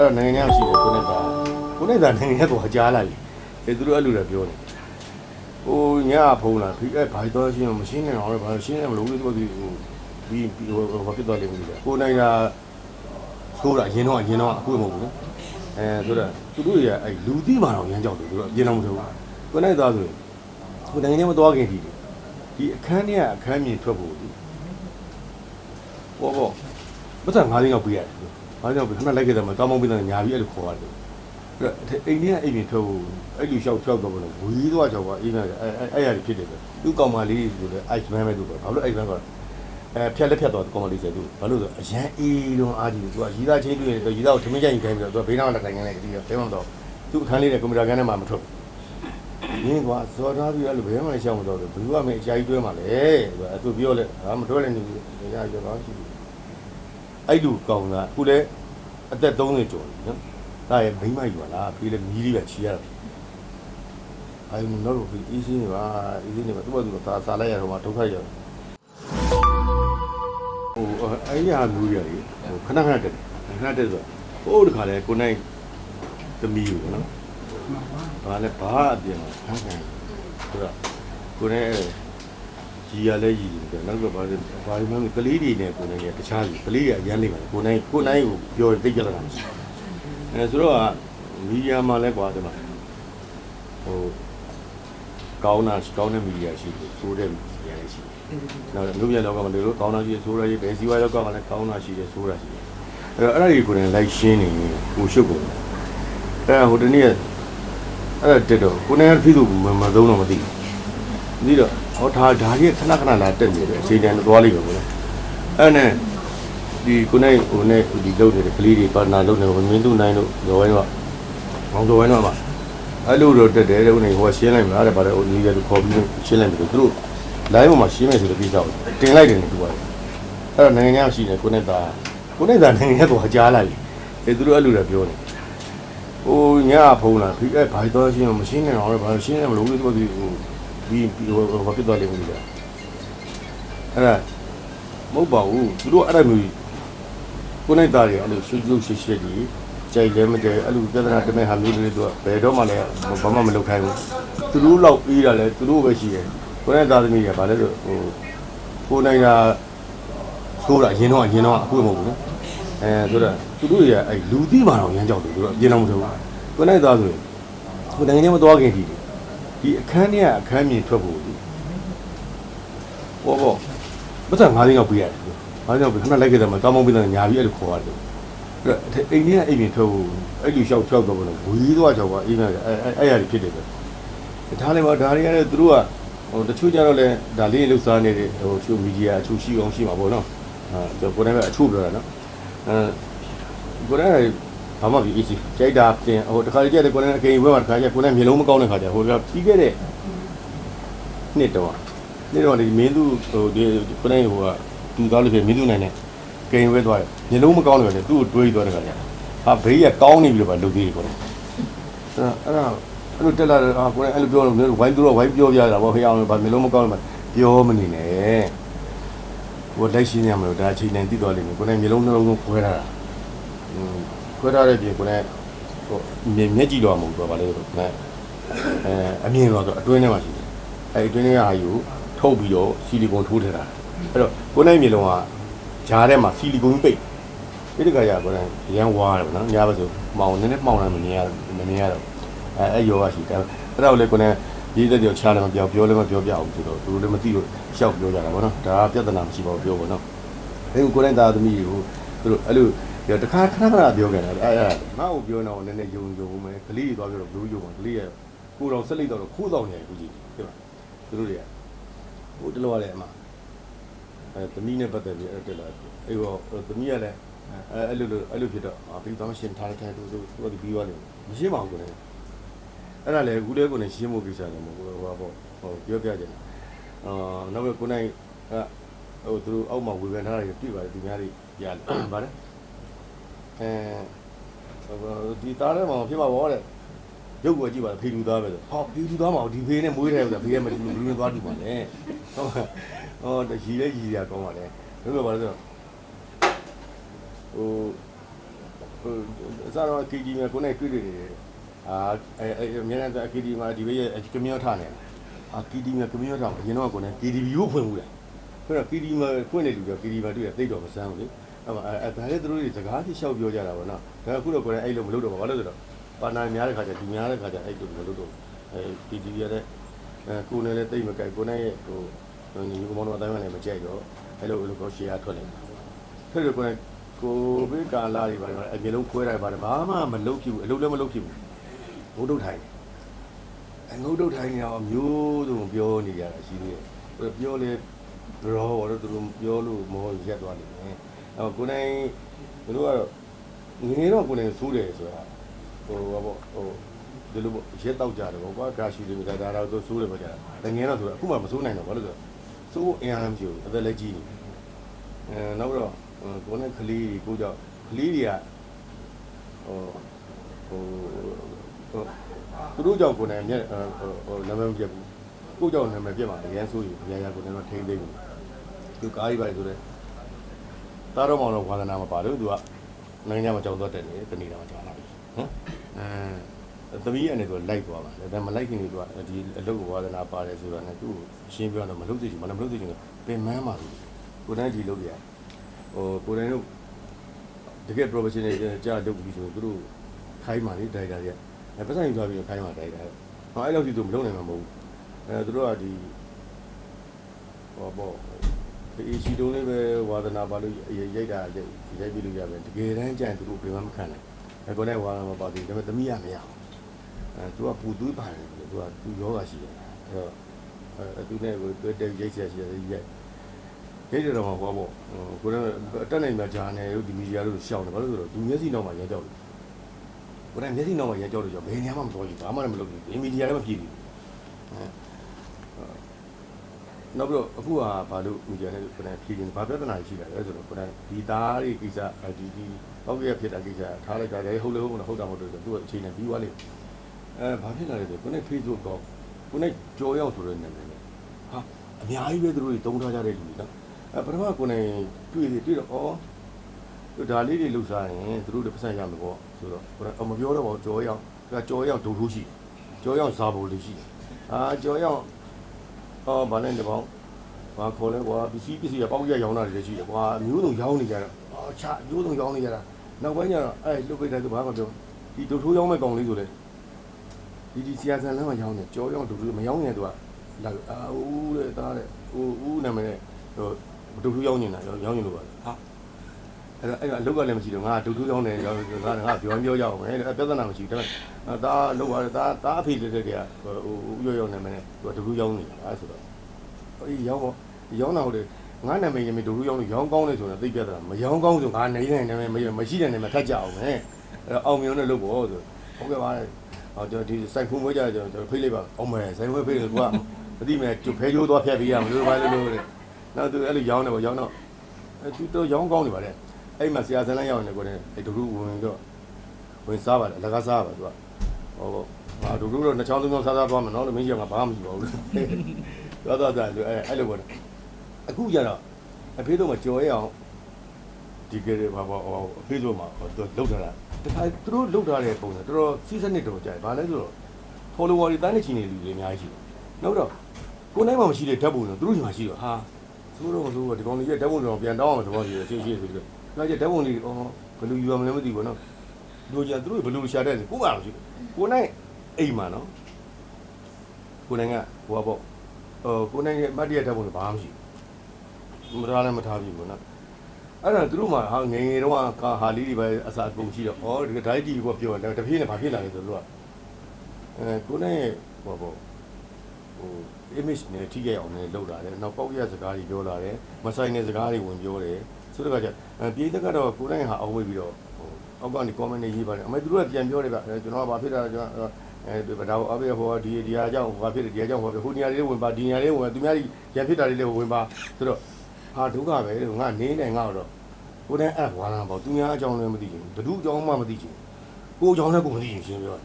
အဲ့တော့နိုင်ငံခြားရှိတယ်ကိုနဲ့သားကိုနဲ့သားနိုင်ငံခြားတော့ကြားလာပြီအဲသူတို့အဲ့လိုလည်းပြောတယ်ဟိုညဖုံးလာဖိအဲ့ဘာတော့ရှင်းမရှင်းနေတော့လည်းဘာရှင်းနေမလို့သူကဒီဟိုဒီဟိုဘာဖြစ်သွားလိမ့်မလဲကိုနိုင်ငံဆိုးတာအရင်တော့အရင်တော့အခုမဟုတ်ဘူးနော်အဲဆိုတော့သူတို့ရအဲ့လူသိမှတော့ရမ်းကြောက်တယ်သူတို့အရင်တော့မဟုတ်ဘူးကိုနဲ့သားဆိုရင်ကိုနိုင်ငံခြားမသွားခင်ဒီဒီအခန်းထဲကအခန်းမြင်ထွက်ဖို့ဒီဟောပေါ့မဆက်9သိန်းလောက်ပေးရတယ်။ ဘာကြောင့်ခဏလိုက်ခဲ့တယ်မှာတောင်းမပေးတယ်ညာပြီးအဲ့လိုခေါ်ရတယ်။အဲ့တော့အိမ်ထဲကအိမ်ပြင်ထုတ်ဖို့အဲ့လိုရှောက်ရှောက်တော့ဘလို့ဝီးသွားချောက်ပါအေးနေတယ်အဲ့အဲ့အဲ့ရဖြစ်တယ်ပဲ။သူ့ကောင်မလေးဆိုလဲ ice man ပဲသူပဲ။ဘာလို့ ice man ကအဲဖြက်လက်ဖြက်သွားကောင်မလေးဆိုသူဘာလို့ဆိုအရန်အေးတော့အားကြီးတယ်သူကရီးသားချင်းတွေ့တယ်သူရီးသားကိုထမင်းကြိုင်ခိုင်းပြီးတော့သူကဘေးနားလက်တိုင်ခိုင်းလိုက်တယ်ဒီကဘဲမှမတော့သူ့အခန်းလေးနဲ့ကွန်ပျူတာကန်းထဲမှာမထွက်ဘူး။ရင်းကွာဇော်ထားပြီးအဲ့လိုဘယ်မှရှောက်မတော့ဘူးဘယ်သူကမင်းအကြာကြီးတွဲမှာလဲ။သူပြောလဲဟာမတွဲလဲနေရရတော့ရှိတယ်။ အဲ့လူကောင်ကအခုလဲအသက်30ကျော်ပြီနော်။ဒါရဲ့မိမယူလာဖေးလည်းမီးလေးပဲချီရတာ။အဲဒီတော့တော့ဖေးအေးစင်းနေပါအေးစင်းနေပါသူ့ဘာသူသာစားလိုက်ရတော့မှဒုက္ခရောက်။ဟိုအဲ့ရမျိုးရည်ဟိုခဏခဏတက်တယ်ခဏတက်ဆိုဟိုတခါလဲကိုနိုင်သမီးယူနော်။ဘာလဲဘာအပြင်မှာခန်းခံဆိုတော့ကိုနိုင် ကြီးရလဲကြီးတယ်နောက်ကဘာလဲဘာမှမကလေးတွေနဲ့ကိုနိုင်ရတခြားကြီးကလေးတွေအရန်နေပါကိုနိုင်ကိုနိုင်ကိုပြောတိတ်ကြလာတာအဲဆိုတော့မီဒီယာမှာလဲကွာဒီမှာဟိုကောင်းတာကောင်းတဲ့မီဒီယာရှိတယ်ဆိုတဲ့မီဒီယာရှိတယ်နောက်လူပြလောကမှာလေလို့ကောင်းတာရှိတယ်ဆိုရရေးဘယ်စီဝါလောကမှာလဲကောင်းတာရှိတယ်ဆိုရရှိတယ်အဲ့တော့အဲ့ဒါတွေကိုလည်းလိုက်ရှင်းနေဟိုရှုပ်ကုန်အဲ့ဟိုတနေ့အဲ့ဒါတက်တော့ကိုနိုင်ဖိသူမသုံးတော့မသိဘူး ပြီးတော့ဟောဒါဒါကြီးခဏခဏလာတက်နေတယ်အချိန်တန်သွားလိမ့်မယ်ကိုလေအဲ့နဲ့ဒီကိုနိုင်ဟိုနဲ့ဒီလုပ်နေတဲ့ကလေးတွေပါနာလုပ်နေမင်းသူနိုင်လို့ရောဝိုင်းတော့မောင်တော်ဝိုင်းတော့မှာအဲ့လိုတော့တက်တယ်တဲ့ဦးနေဟိုရှင်းလိုက်မှာတဲ့ဗါတဲ့ဟိုညီရသူခေါ်ပြီးရှင်းလိုက်တယ်သူတို့ live ပေါ်မှာရှင်းမယ်ဆိုတဲ့ပြကြောက်တင်လိုက်တယ်သူကအဲ့တော့နိုင်ငံခြားရှိနေကိုနဲ့သားကိုနဲ့သားနိုင်ငံခြားတော့ကြားလာပြီအဲသူတို့အဲ့လိုလည်းပြောနေဟိုညဖုံးလာဖိအဲ့ဘာတော့ရှင်းမရှင်းနေတော့လည်းဘာရှင်းနေမလို့သူကဒီဟို ဒီဟိုဘာဖြစ်သွားလိမ့်မလဲအဲ့ဒါမဟုတ်ပါဘူးသူတို့အဲ့ဒါမျိုးကိုနဲ့သားတွေအဲ့လိုရှုပ်ရှုပ်ရှက်ရှက်ကြီးကြိုက်လည်းမကြိုက်အဲ့လိုပြဿနာတမဲဟာမျိုးတွေသူကဘယ်တော့မှလည်းဘာမှမလုပ်ခိုင်းဘူးသူတို့လောက်အေးတာလည်းသူတို့ပဲရှိတယ်ကိုနဲ့သားသမီးကဘာလဲဆိုဟိုကိုနိုင်တာဆိုးတာအရင်တော့အရင်တော့အခုမဟုတ်ဘူးနော်အဲဆိုတော့သူတို့ရအဲ့လူသိမှတော့ရမ်းကြောက်တယ်သူတို့အရင်တော့မထုတ်ဘူးကိုနိုင်သားဆိုရင်ကိုနိုင်ငံထဲမသွားခင်ဒီ ဒီအခန်းထဲကအခန်းမြင်ထွက်ဖို့ဒီဟောပေါ့မဆက်9သိန်းလောက်ပေးရတယ်ဘာကြောင့်ခဏလိုက်ခဲ့တယ်မှာတောင်းမပေးတယ်ညာပြီးအဲ့လိုခေါ်ရတယ်အဲ့တော့အိမ်ထဲကအိမ်မြင်ထွက်ဖို့အဲ့လိုရှောက်ရှောက်တော့ဘလို့ဝီးသွားချောက်ပါအေးနေတယ်အဲ့အဲ့အဲ့ရဖြစ်တယ်ပဲဒါလည်းမဒါတွေကလည်းသူတို့ကဟိုတချို့ကြတော့လဲဒါလေးလှုပ်ရှားနေတဲ့ဟိုချို့မီဒီယာအချို့ရှိအောင်ရှိမှာပေါ့နော်အဲကျွန်တော်ကိုယ်တိုင်ပဲအချို့ပြောတာနော်အဲကိုယ်တိုင် ဘာမှပြီး easy ကြိုက်တာပြင်ဟိုတခါကြည့်တယ်ကိုယ်တိုင်အကိန်ဘက်မှာတခါကြည့်ကိုယ်တိုင်မျိုးလုံးမကောင်းတဲ့ခါကျဟိုကပြီးခဲ့တဲ့နှစ်တော့နေ့တော့ဒီမင်းသူဟိုဒီကိုယ်တိုင်ဟိုကသူသားလို့ဖြစ်မင်းသူနိုင်နဲ့ကိန်ဝဲသွားတယ်မျိုးလုံးမကောင်းတယ်လေသူ့ကိုတွေးပြီးသွားတဲ့ခါကျဟာဘေးကကောင်းနေပြီလို့ပဲလုပ်သေးတယ်ကိုယ်တိုင်အဲ့ဒါအဲ့လိုတက်လာတယ်အာကိုယ်တိုင်အဲ့လိုပြောလို့ဝိုင်းသူတော့ဝိုင်းပြောပြတာပေါ့ဖေအောင်ဘာမျိုးလုံးမကောင်းလို့ပြောမနေနဲ့ဟိုလက်ရှိနေရမလို့ဒါအချိန်တိုင်းတည်သွားလိမ့်မယ်ကိုယ်တိုင်မျိုးလုံးနှလုံးသွင်းခွဲထားတာ ခွဲထားတဲ့ပြင်ကိုယ်တိုင်ဟိုမျက်မျက်ကြည့်တော့မဟုတ်တော့ဗာလေကိုယ်အဲအမြင်တော့အတွင်းထဲမှာရှိတယ်အဲအတွင်းထဲကဟာယူထုတ်ပြီးတော့ဆီလီကွန်ထိုးထည့်တာအဲ့တော့ကိုယ်တိုင်မျိုးလုံးကဂျားထဲမှာဆီလီကွန်ပိတ်ဒီတကရကိုယ်တိုင်ရမ်းဝါတယ်ဗောနော်ညာဘက်ဆိုမောင်နည်းနည်းမှောင်လာမမြင်ရမမြင်ရတော့အဲအဲ့ယောဂရှိတယ်အဲ့တော့လေကိုယ်တိုင်ရေးတဲ့ကြောချားလည်းမပြောပြောလည်းမပြောပြအောင်ဆိုတော့သူတို့လည်းမသိလို့ရှောက်ပြောကြတာဗောနော်ဒါကပြဿနာမရှိပါဘူးပြောဗောနော်အဲကိုယ်တိုင်သားသမီးကိုသူတို့အဲ့လို တခါခဏခဏပြောကြတယ်အဲ့အဲ့ငါ့ကိုပြောနေအောင်နည်းနည်းယုံယုံမယ်ကလေးတွေသွားပြောတော့ဘလူးယုံပါကလေးရကိုတော်ဆက်လိုက်တော့ခိုးတော့နေရခုကြီးဟုတ်ပါသူတို့တွေကဟိုတလောရတယ်အမအဲသမီးနဲ့ပတ်သက်ပြီးအဲ့တက်လာအေးဟောသမီးကလည်းအဲအဲ့လိုလိုအဲ့လိုဖြစ်တော့ပြီးသွားမရှင်းထားတဲ့သူတို့သူတို့ပြီးသွားတယ်မရှင်းပါဘူးကိုလည်းအဲ့ဒါလည်းအခုလေးကိုလည်းရှင်းဖို့ကိစ္စတယ်မဟုတ်ဘူးဟောပေါ့ဟိုပြောပြကြတယ်အာနောက်ပြီးကိုနိုင်ဟိုသူတို့အောက်မှာဝေဖန်ထားတယ်တွေ့ပါတယ်သူများတွေရတယ်ဗါလဲ အဲဒီသားထဲမှာဖြစ်မှာပေါ့တဲ့ရုပ်ကိုကြည့်ပါဖေလူသားပဲဆိုဟောဖေလူသားမှာဒီဖေးနဲ့မွေးတယ်ဆိုတာဖေးကမတူဘူးလူနဲ့သွားတူပါလေဟုတ်ပါဟောတရီလဲရီရကောင်းပါလေဘယ်လိုပါလဲဆိုဟိုဟိုအစားတော့ KG မှာကိုယ်နဲ့တွေ့တွေ့နေတယ်အာအဲအဲမြန်တဲ့ KG မှာဒီဘေးရဲ့ကမီယောထားနေအာ KG မှာကမီယောထားအရင်တော့ကိုယ်နဲ့ KDB ကိုဖွင့်ဘူးလားဆိုတော့ KD မှာဖွင့်နေလူတော့ KD မှာတွေ့ရသိတော့မဆန်းဘူးလေ အဲ့မှာအဲဒါလည်းသူတို့တွေစကားတိလျှောက်ပြောကြတာပေါ့နော်ဒါအခုတော့ကိုယ်နဲ့အဲ့လိုမလုပ်တော့ဘူးဘာလို့လဲဆိုတော့ပါနာများတဲ့ခါကျဒီများတဲ့ခါကျအဲ့လိုမလုပ်တော့အဲ KD ရတဲ့အဲကိုယ်နဲ့လည်းတိတ်မကြိုက်ကိုယ်နဲ့ရဲ့ဟိုညီကောင်မောင်တို့အတိုင်းမှလည်းမကြိုက်တော့အဲ့လိုအဲ့လိုကိုရှေ့ရထွက်လိုက်ထွက်တော့ကိုယ်ကိုဗစ်ကာလာတွေပါတော့အပြင်လုံးခွဲလိုက်ပါတယ်ဘာမှမလုပ်ဖြစ်ဘူးအလုပ်လည်းမလုပ်ဖြစ်ဘူးဘုဒ္ဓထိုင်အငုတ်တုတ်ထိုင်နေအောင်မျိုးစုံပြောနေကြတာရှိသေးတယ်ပြောလေရောတော့သူတို့ပြောလို့မောရက်သွားလိမ့်မယ် အဲ့ကိုနိုင်သူတို့ကတော့ငွေတော့ကိုနိုင်ဆိုးတယ်ဆိုတာဟိုဘာပေါ့ဟိုဒီလိုပေါ့ရက်တော့ကြတယ်ပေါ့ကွာဂါရှိတယ်ဒါဒါတော့သူဆိုးတယ်ပေါ့ကြာတငယ်တော့ဆိုတာအခုမှမဆိုးနိုင်တော့ဘာလို့ဆိုတော့စိုးအင်အားမရှိဘူးအသက်လည်းကြီးနေအဲနောက်တော့ကိုနိုင်ကလေးကိုကြောင့်ကလေးတွေကဟိုဟိုသူတို့ကြောင့်ကိုနိုင်မြက်ဟိုနာမည်မပြတ်ဘူးကိုကြောင့်နာမည်ပြတ်မှာအရန်ဆိုးရင်အရာရာကိုနိုင်တော့ထိမ့်သိမ့်ဘူးသူကားကြီးပါလေဆိုတော့ တားတော့မောင်တော့ဝါသနာမပါလို့သူကနိုင်ငံမှာကြောက်တော့တက်နေတနေတာမှာကြောက်လာပြီဟမ်အဲသမီးရနေသူလိုက်သွားပါဒါမလိုက်ခင်သူကဒီအလုပ်ဝါသနာပါတယ်ဆိုတော့ねသူ့ရှင်းပြတော့မလုပ်သေးချင်မမလုပ်သေးချင်ပင်မန်းပါဘူးကိုတိုင်းဒီလုပ်ရဟိုကိုတိုင်းတို့တကယ် professional ကြာလုပ်ပြီးဆိုသူတို့ခိုင်းပါလေဒိုင်တာကြီးအဲပတ်စံယူသွားပြီးခိုင်းပါဒိုင်တာဟောအဲ့လောက်ထိသူမလုပ်နိုင်မှာမဟုတ်ဘူးအဲသူတို့ကဒီဟောပေါ့ ဒီရှိတုံးလေးပဲဝါသနာပါလို့ရိုက်တာရိုက်ရိုက်ပြီးလို့ရပဲတကယ်တမ်းကြရင်သူတို့ပြင်မခံနိုင်အဲကိုနဲ့ဝါသနာပါသေးတယ်ဒါပေမဲ့သမီးရမရအောင်အဲသူကပူသွေးပါတယ်သူကသူယောဂရှိတယ်အဲတော့အဲသူနဲ့ကိုတွေ့တဲ့ရိုက်ဆက်ရှိတယ်ရိုက်ရိုက်တယ်တော့ဟောပေါ့ကိုနဲ့တက်နိုင်မှာဂျာနယ်တို့ဒီမီဒီယာတို့ရှောင်းတယ်ဘာလို့ဆိုတော့သူမျက်စိနောက်မှာရကြောက်တယ်ကိုနဲ့မျက်စိနောက်မှာရကြောက်လို့ဆိုဘယ်နေရာမှမတော်ဘူးဘာမှလည်းမလုပ်ဘူးဒီမီဒီယာလည်းမဖြစ်ဘူးအဲ နောက်ပြီးတော့အခုကဘာလို့မီဒီယာနဲ့ကိုနဲ့ဖြေရင်ဘာပြဿနာရှိတာလဲဆိုတော့ကိုနဲ့ဒီသားတွေကိစ္စဒီဒီပောက်ရဖြစ်တာကိစ္စထားလိုက်ကြတယ်ဟုတ်လေဟုတ်မလားဟုတ်တာမဟုတ်လို့ဆိုသူ့အချိန်နဲ့ပြီးသွားလိမ့်အဲဘာဖြစ်လာလဲဆိုကိုနဲ့ Facebook တော့ကိုနဲ့ကြော်ရောက်ဆိုတဲ့နာမည်နဲ့ဟာအများကြီးပဲသူတို့တွေတုံးထားကြတဲ့လူတွေနော်အဲပထမကိုနဲ့တွေ့တွေ့တော့ဩဒါလေးတွေလှုပ်ရှားရင်သူတို့တွေပတ်စံရမယ်ပေါ့ဆိုတော့ကိုနဲ့မပြောတော့ပါဘူးကြော်ရောက်ကကြော်ရောက်ဒုထိုးရှိကြော်ရောက်ဇာဘိုလေးရှိအာကြော်ရောက် ဟောဗာနဲ့ဒီပေါင်းဘာခေါ်လဲကွာပစ္စည်းပစ္စည်းပေါက်ရရောင်းတာတွေရှိတယ်ကွာမျိုးစုံရောင်းနေကြတော့အော်ချမျိုးစုံရောင်းနေကြတာနောက်ပိုင်းကျတော့အဲလှုပ်ပိတ်တယ်သူဘာမှမပြောဒီဒုထိုးရောင်းမဲ့ကောင်လေးဆိုလေဒီဒီဆီယာဆန်လမ်းမှာရောင်းတယ်ကြော်ရောက်ဒုထိုးမရောင်းရင်သူကလာအာဦးတဲ့သားတဲ့ဦးဦးနာမည်နဲ့ဟိုဒုထိုးရောင်းနေတာရောင်းနေလို့ပါဟာ အဲ့တော့အဲ့တော့အလုပ်ကလည်းမရှိတော့ငါဒုထိုးရောင်းတယ်ရောင်းငါငါပြောပြောရအောင်မယ်ပြဿနာမရှိဘူးဒါပေမဲ့ဒါလောက်ပါတယ်ဒါဒါအဖေလေးတွေကဟိုဦးရောရောက်နေမယ်သူကဒုထိုးရောင်းနေတာဆိုတော့အေးရောင်းပေါ့ရောင်းတာဟုတ်တယ်ငါနာမည်ရမယ်ဒုထိုးရောင်းလို့ရောင်းကောင်းတယ်ဆိုတော့သိပြဿနာမရောင်းကောင်းဆိုငါနေနေနေမရှိတဲ့နေမှာထတ်ကြအောင်မယ်အဲ့တော့အောင်မြင်နဲ့လုပ်ဖို့ဆိုဟုတ်ကဲ့ပါဟောကျွန်တော်ဒီစိုက်ဖုံးမွေးကြတယ်ကျွန်တော်ဖိတ်လိုက်ပါအောင်မယ်စိုက်ဖုံးဖိတ်လို့ကွာမသိမယ်ကျဖဲကျိုးသွားဖြတ်ပြီးရမလို့ဘာလို့လို့တဲ့နောက်သူအဲ့လိုရောင်းတယ်ပေါ့ရောင်းတော့အဲသူတော့ရောင်းကောင်းနေပါလေ အဲ့မှာဆရာဆန်းလန်းရောက်နေကိုယ်နဲ့အဲ့ဒုထိုးဝင်တော့ဝင်စားပါတယ်အလကားစားပါသူကဟောပေါ့ဟာဒုထိုးတော့နှစ်ချောင်းသုံးချောင်းစားစားသွားမယ်နော်လို့မင်းကြီးကငါဘာမှမရှိပါဘူးလို့သွားသွားသွားအဲ့အဲ့လိုပေါ့အခုကျတော့အဖေတို့မကြော်ရအောင်ဒီကလေးဘာပေါ့ဟောအဖေတို့မှာသူလောက်ထားတာတခါသူတို့လောက်ထားတဲ့ပုံစံတော်တော်စီးစနစ်တော်ကြိုက်ဘာလဲဆိုတော့ follower တွေတန်းနေချင်နေလူတွေအများကြီးရှိတယ်နောက်တော့ကိုယ်နိုင်မှမရှိတဲ့ဓာတ်ပုံတော့သူတို့ညီမရှိတော့ဟာသူတို့မလို့ဒီကောင်ကြီးရဲ့ဓာတ်ပုံတော့ပြန်တောင်းအောင်သဘောရှိတယ်ရှင်းရှင်းဆိုပြီးတော့ နောက်ကျဓာတ်ပုံတွေအော်ဘယ်လိုယူရမလဲမသိဘူးနော်လူကြီးကသူတို့ဘယ်လိုရှာတဲ့ကိုကမရှိကိုနိုင်အိမ်မှာနော်ကိုနိုင်ကဟိုကပေါ့ဟိုကိုနိုင်ရဲ့မတ်တရဓာတ်ပုံတွေဘာမှမရှိဘူးမထားလည်းမထားပြီပေါ့နော်အဲ့ဒါသူတို့မှဟာငယ်ငယ်တော့ကာဟာလေးတွေပဲအစာအကုန်ရှိတော့ဩဒီဒိုက်တီကပြောတယ်တပြေးနဲ့ဘာဖြစ်လာလဲဆိုတော့အဲကိုနိုင်ဟိုပေါ့ဟို image နဲ့ထိခဲ့အောင်လည်းလုပ်လာတယ်နောက်ပေါက်ရစကားတွေပြောလာတယ်မဆိုင်တဲ့စကားတွေဝင်ပြောတယ် ဆိုတော့ကကြပြေးသက်ကတော့ကိုနိုင်ဟာအောင်ဝေးပြီးတော့ဟိုအောက်ကနေ comment တွေရေးပါတယ်အမေသူတို့ကပြန်ပြောတယ်ဗျကျွန်တော်ကဘာဖြစ်တာလဲကျွန်တော်အဲဒါအဘေဟိုဒီဒီဟာကြောင့်ဟိုဘာဖြစ်တယ်ဒီဟာကြောင့်ဟိုဟိုနေရာလေးဝင်ပါဒီနေရာလေးဝင်သူများကြီးရန်ဖြစ်တာလေးလေးဝင်ပါဆိုတော့ဟာဒုက္ခပဲငါနေနေငါတော့ကိုနိုင်အဲ့ဝါလာပေါ့သူများအကြောင်းလည်းမသိချင်ဘူးဘ누구အကြောင်းမှမသိချင်ကိုအကြောင်းလည်းကိုမသိချင်ရှင်းပြောတယ်